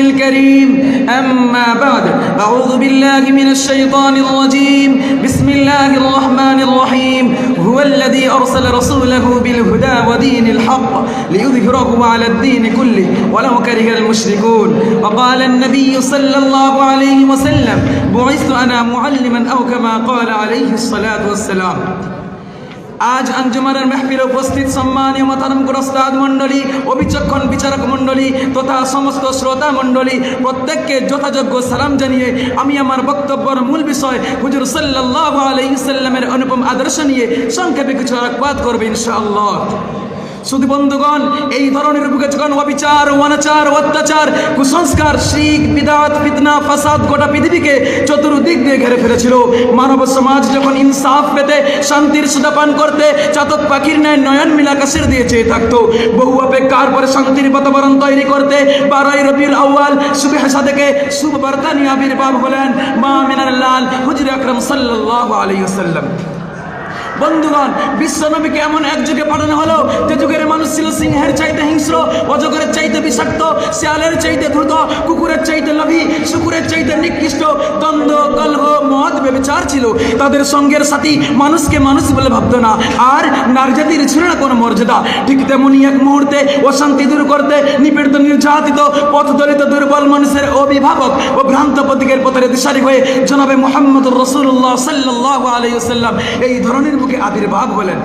الكريم. أما بعد أعوذ بالله من الشيطان الرجيم. بسم الله الرحمن الرحيم. هو الذي أرسل رسوله بالهدى ودين الحق ليظهره على الدين كله ولو كره المشركون. وقال النبي صلى الله عليه وسلم بعثت أنا معلما أو كما قال عليه الصلاة والسلام. আজ আঞ্জুমানের মেহফিলে উপস্থিত সম্মানীয় মাতারম গুরস্তাদ মণ্ডলী অবিচক্ষণ বিচারক মণ্ডলী তথা সমস্ত শ্রোতা মণ্ডলী, প্রত্যেককে যথাযোগ্য সালাম জানিয়ে আমি আমার বক্তব্যের মূল বিষয় হুজুর সাল্লাহ আলাইসাল্লামের অনুপম আদর্শ নিয়ে সংক্ষেপে কিছু আলোকপাত করবে ইনশাআল্লাহ। শুধু বন্ধুগণ, এই ধরনের বুকে অবিচার, অনাচার, অত্যাচার, কুসংস্কার, শিখ, বিদাত, ফিতনা, ফাসাদ গোটা পৃথিবীকে চতুর্দিক দিয়ে ঘেরে ফেলেছিল। মানব সমাজ যখন ইনসাফ পেতে, শান্তির সুদা পান করতে, চাতক পাখির ন্যায় নয়ন মিলাকাশের দিয়ে চেয়ে থাকতো। বহু অপেক্ষার পরে শান্তির বাতাবরণ তৈরি করতে বারোই রবিউল আউয়াল হাসা থেকে শুভ বার্তা নিয়ে আবির্ভাব হলেন মা মিনার লাল হুজুর আকরম সাল্লাহ আলাইহি সাল্লাম বন্ধুগণ বিশ্বনবীকে এমন এক যুগে পাঠানো হলো, যে যুগের মানুষ ছিল সিংহের চাইতে হিংস্র, অজগরের চাইতে বিষাক্ত, শিয়ালের চাইতে দ্রুত কুকুরের চাইতে লভি, শুকুরের চাইতে নিকৃষ্ট মদ ছিল, তাদের সঙ্গের সাথী মানুষকে মানুষ বলে ভাবতো না। আর নারী জাতির ছিল না কোনো মর্যাদা। ঠিক তেমনি এক মুহূর্তে অশান্তি দূর করতে নিপীড়িত, নির্যাতিত, পথদলিত, দুর্বল মানুষের অভিভাবক ও ভ্রান্ত প্রতীকের পথের দিশারি হয়ে জনাবে মোহাম্মদ রসুল্লাহ সাল্লাহ আলাইসাল্লাম এই ধরনের মুখে আবির্ভাব হলেন।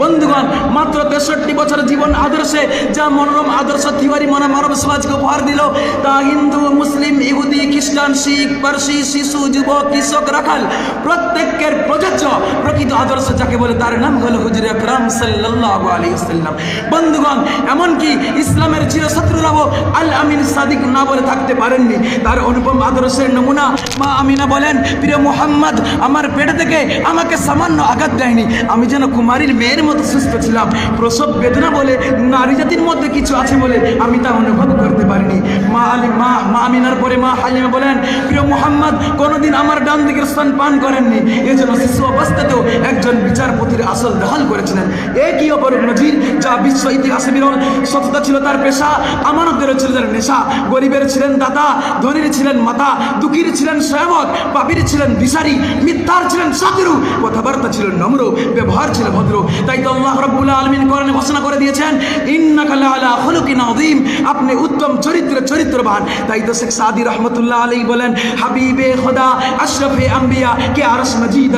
বন্ধুগণ, মাত্র তেষট্টি বছর জীবন আদর্শে যা মনোরম আদর্শ থিওয়ারি মনে মানব সমাজকে উপহার দিল, তা হিন্দু, মুসলিম, ইহুদি, খ্রিস্টান, শিখ, পার্সি, শিশু, যুবক, কৃষক, রাখাল প্রত্যেকের প্রযোজ্য প্রকৃত আদর্শ যাকে বলে তার নাম হলো হুজুর আকরাম সাল্লাল্লাহু আলাইহি ওয়াসাল্লাম বন্ধুগণ, এমনকি ইসলামের চিরশত্রুরাও আল আমিন সাদিক না বলে থাকতে পারেননি। তার অনুপম আদর্শের নমুনা মা আমিনা বলেন, প্রিয় মোহাম্মদ, আমার পেট থেকে আমাকে সামান্য আঘাত দেয়নি। আমি যেন কুমারীর মেয়ের মতো সুস্থ ছিলাম। প্রসব বেদনা বলে নারী জাতির মধ্যে কিছু আছে বলে আমি তা অনুভব করতে পারিনি। মা আলী, মা মা আমিনার পরে মা হালিমা বলেন, প্রিয় মোহাম্মদ, কোনোদিন আমার ডান দিকের স্থান পান করেননি। এজন্য শিশু অবস্থাতেও একজন বিচারপতির আসল দখল করেছিলেন। একই অপর নজির যা বিশ্ব ইতিহাসে বিরল? সততা ছিল তার পেশা আমানতেরও ছিল তার নেশা। গরিবের ছিলেন দাতা, ধনীর ছিলেন মাতা, দুঃখীর ছিলেন সয়ামত পাপির ছিলেন দিশারি, মিথ্যার ছিলেন সাতিরু। কথাবার্তা ছিল নম্র, ব্যবহার ছিল ভদ্র। তাই তো আল্লাহ রব্বুল আলমিন করণে ঘোষণা করে দিয়েছেন ইন্নাকালা আলা হলুকিন আযীম। আপনি উত্তম চরিত্র চরিত্রবান। তাই তো শেখ সাদি রহমতুল্লাহ আলী বলেন, হাবিবে খোদা, আশরফে আম্বিয়া। কে আরস মজিদ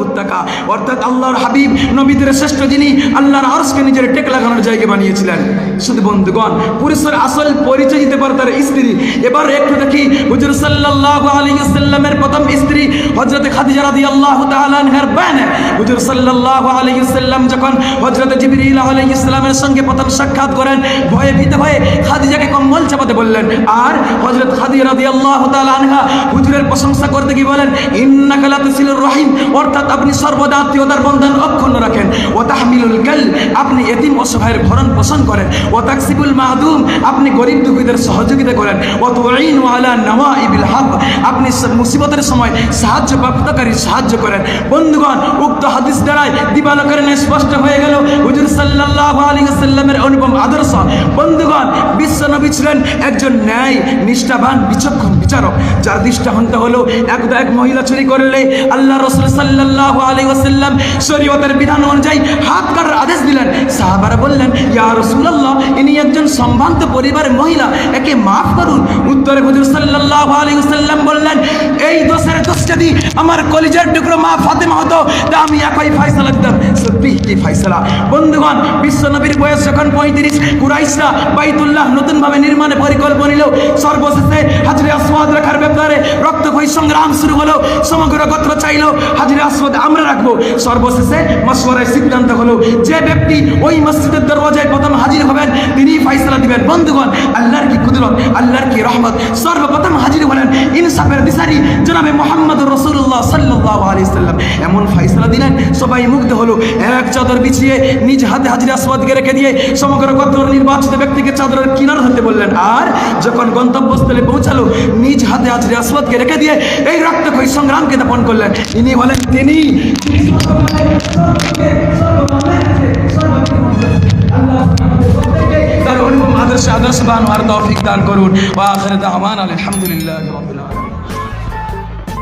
মুত্তাকা? অর্থাৎ আল্লাহর হাবিব, নবীদের শ্রেষ্ঠ যিনি, আল্লাহর আরসকে নিজের টেক লাগানোর জায়গা বানিয়েছিলেন। শুধু বন্ধুগণ, পুরুষের আসল পরিচয় দিতে পারে তার স্ত্রী। এবার একটু দেখি, হুজুর সাল্লাল্লাহু আলাইহি সাল্লামের প্রথম স্ত্রী, হযরত খাদিজা রাদিয়াল্লাহু তাআলা আনহার বোন হুজুর সাল্লাল্লাহু আলাইহি সাল্লাম যখন হযরত জিবরিল আলাইহিস সালামের সঙ্গে প্রথম সাক্ষাৎ করেন, ভয়ে ভীত হয়ে খাদিজাকে কম্বল চাপাতে বললেন, আর হযরত খাদিজা রাদিয়াল্লাহু তাআলা আনহা হুজুরের প্রশংসা করতে গিয়ে বলেন? ইন্নাকা লাতাসিলুর রহিম, অর্থাৎ আপনি সর্বদা আত্মীয়তার বন্ধন অক্ষুণ্ণ রাখেন। ও তাহমিলুল কাল আপনি এতিম অসহায়ের ভরণ পোষণ করেন। ও তাকসিবুল মাহদুম, আপনি গরিব দুঃখীদের সহযোগিতা করেন। ও তুইন আলা নওয়াইবিল হক, আপনি মুসিবতের সময় সাহায্য প্রাপ্তকারী সাহায্য করেন। বন্ধুগণ, উক্ত হাদিস দ্বারাই দিবালকের ন্যায় স্পষ্ট হয়ে গেল হুজুর সাল্লাল্লাহু আলাইহি সাল্লামের অনুপম আদর্শ। বন্ধুগণ বিশ্ব নবী ছিলেন একজন ন্যায়, নিষ্ঠাবান, বিচক্ষণ বিচারক, যার দৃষ্টান্ত হলো একদা এক মহিলা চুরি করলে আল্লাহ রসুল সাল্লাল্লাহু আলাইহি ওয়াসাল্লাম শরীয়তের বিধান অনুযায়ী হাত কাটার আদেশ দিলেন। সাহাবারা বললেন, ইয়া রাসূলুল্লাহ, ইনি একজন সম্ভ্রান্ত পরিবারের মহিলা, একে মাফ করুন। উত্তরে হুজুর সাল্লাল্লাহু আলাইহি ওয়াসাল্লাম বললেন, এই দোষের দোষ যদি আমার কলিজার টুকরো মা ফাতেমা হতো, তা আমি একই ফয়সালা দিতাম। সত্যি, কি ফয়সালা। বন্ধুগণ বিশ্ব নবীর বয়স যখন পঁয়ত্রিশ, কুরাইশরা বাইতুল্লাহ নতুনভাবে নির্মাণে পরিকল্পনা নিল সর্বশেষে হাজরে আসওয়াদ রাখার ব্যাপারে রক্তক্ষয়ী সংগ্রাম শুরু হলো। সমগ্র গোত্র চাইলো, হাজির আসওয়াদ আমরা রাখব। সর্বশেষে মশওয়ারের সিদ্ধান্ত হলো, যে ব্যক্তি ওই মসজিদের দরওয়াজায় প্রথম হাজির হবেন তিনি ফাইসলা দিবেন। বন্ধুগণ, আল্লাহর কি কুদরত, আল্লাহর কি রহমত? সর্বপ্রথম হাজির হলেন ইনসাফের দিশারি জনাবে মোহাম্মদ রসুল্লাহ সাল্লাহ আলি সাল্লাম এমন ফাইসলা দিলেন, সবাই মুগ্ধ হলো। এক চাদর বিছিয়ে নিজ হাতে হাজির আসওয়াদকে রেখে দিয়ে সমগ্র গোত্র নির্বাচিত ব্যক্তিকে চাদরের কিনার হতে বললেন। আর যখন গন্তব্যস্থলে পৌঁছালো, নিজ হাতে হাজির আসওয়াদকে রেখে দিয়ে এই রক্ত রক্তক্ষয়ী সংগ্রামকে দাপন করলেন। ইনি বলেন, তিনি আদর্শ সে আদর্শবান হওয়ার তৌফিক দান করুন। ওয়া আলহামদুলিল্লাহি রাব্বিল